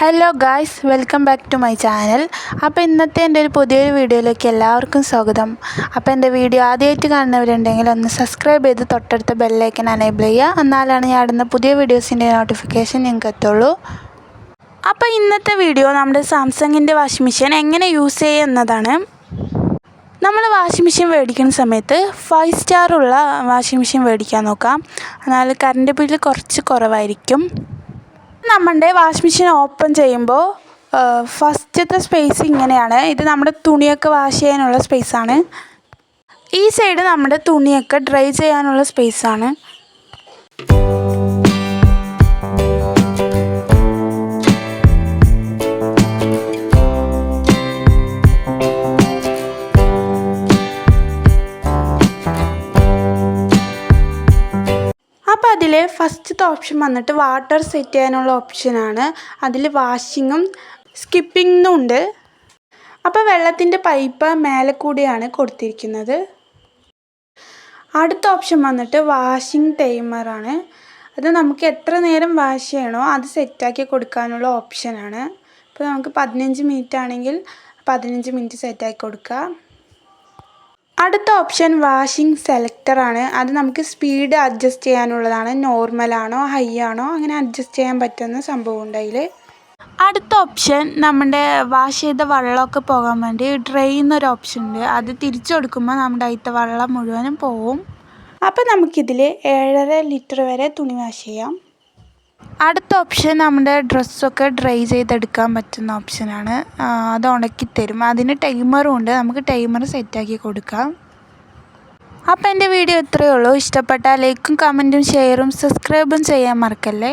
Hello guys welcome back to my channel അപ്പോൾ ഇന്നത്തെ എന്റെ ഒരു പുതിയൊരു വീഡിയോയിലേക്ക് എല്ലാവർക്കും സ്വാഗതം. അപ്പോൾ എന്റെ വീഡിയോ ആദ്യമായിട്ട് കാണുന്നവരുണ്ടെങ്കിൽ ഒന്ന് സബ്സ്ക്രൈബ് ചെയ്ത് തൊട്ടടുത്ത ബെല്ലൈക്കൻ അനേബിൾ ചെയ്യുക. എന്നാലാണ് ഞാൻ ഇടുന്ന പുതിയ വീഡിയോസിന്റെ നോട്ടിഫിക്കേഷൻ നിങ്ങൾക്ക് എത്തുള്ളൂ. അപ്പോൾ ഇന്നത്തെ വീഡിയോ നമ്മുടെ സാംസങ്ങിന്റെ വാഷിംഗ് മെഷീൻ എങ്ങനെ യൂസ് ചെയ്യുക എന്നതാണ്. നമ്മൾ വാഷിംഗ് മെഷീൻ മേടിക്കുന്ന സമയത്ത് ഫൈവ് സ്റ്റാറുള്ള വാഷിംഗ് മെഷീൻ മേടിക്കാൻ നോക്കാം. എന്നാൽ കറണ്ട് ബില്ല് കുറച്ച് കുറവായിരിക്കും. നമ്മുടെ വാഷിംഗ് മെഷീൻ ഓപ്പൺ ചെയ്യുമ്പോൾ ഫസ്റ്റത്തെ സ്പേസ് ഇങ്ങനെയാണ്. ഇത് നമ്മുടെ തുണിയൊക്കെ വാഷ് ചെയ്യാനുള്ള സ്പേസാണ് ഈ സൈഡ് നമ്മുടെ തുണിയൊക്കെ ഡ്രൈ ചെയ്യാനുള്ള സ്പേസാണ് അപ്പോൾ അതിൽ ഫസ്റ്റത്തെ ഓപ്ഷൻ വന്നിട്ട് വാട്ടർ സെറ്റ് ചെയ്യാനുള്ള ഓപ്ഷനാണ് അതിൽ വാഷിങ്ങും സ്കിപ്പിങ്ങും ഉണ്ട്. അപ്പോൾ വെള്ളത്തിന്റെ പൈപ്പ് മേലെ കൂടിയാണ് കൊടുത്തിരിക്കുന്നത്. അടുത്ത ഓപ്ഷൻ വന്നിട്ട് വാഷിംഗ് ടൈമറാണ് അത് നമുക്ക് എത്ര നേരം വാഷ് ചെയ്യണോ അത് സെറ്റാക്കി കൊടുക്കാനുള്ള ഓപ്ഷനാണ് ഇപ്പോൾ നമുക്ക് പതിനഞ്ച് മിനിറ്റ് ആണെങ്കിൽ പതിനഞ്ച് മിനിറ്റ് സെറ്റാക്കി കൊടുക്കുക അടുത്ത ഓപ്ഷൻ വാഷിംഗ് സെലക്ടറാണ്. അത് നമുക്ക് സ്പീഡ് അഡ്ജസ്റ്റ് ചെയ്യാനുള്ളതാണ്. നോർമലാണോ ഹൈ ആണോ അങ്ങനെ അഡ്ജസ്റ്റ് ചെയ്യാൻ പറ്റുന്ന സംഭവം ഉണ്ട് അതിൽ അടുത്ത ഓപ്ഷൻ നമ്മുടെ വാഷ് ചെയ്ത വെള്ളമൊക്കെ പോകാൻ വേണ്ടി ഡ്രൈ എന്നൊരു ഓപ്ഷൻ ഉണ്ട് അത് തിരിച്ചു കൊടുക്കുമ്പോൾ നമ്മുടെ അതിലത്തെ വെള്ളം മുഴുവനും പോവും. അപ്പോൾ നമുക്കിതിൽ ഏഴര ലിറ്റർ വരെ തുണി വാഷ് ചെയ്യാം. അടുത്ത ഓപ്ഷൻ നമ്മുടെ ഡ്രസ്സൊക്കെ ഡ്രൈ ചെയ്തെടുക്കാൻ പറ്റുന്ന ഓപ്ഷനാണ് അത് ഉണക്കിത്തരും. അതിന് ടൈമറും ഉണ്ട്. നമുക്ക് ടൈമർ സെറ്റാക്കി കൊടുക്കാം. അപ്പോൾ എന്റെ വീഡിയോ ഇത്രയേ ഉള്ളൂ. ഇഷ്ടപ്പെട്ടാൽ ലൈക്കും കമന്റും ഷെയറും സബ്സ്ക്രൈബും ചെയ്യാൻ മറക്കല്ലേ?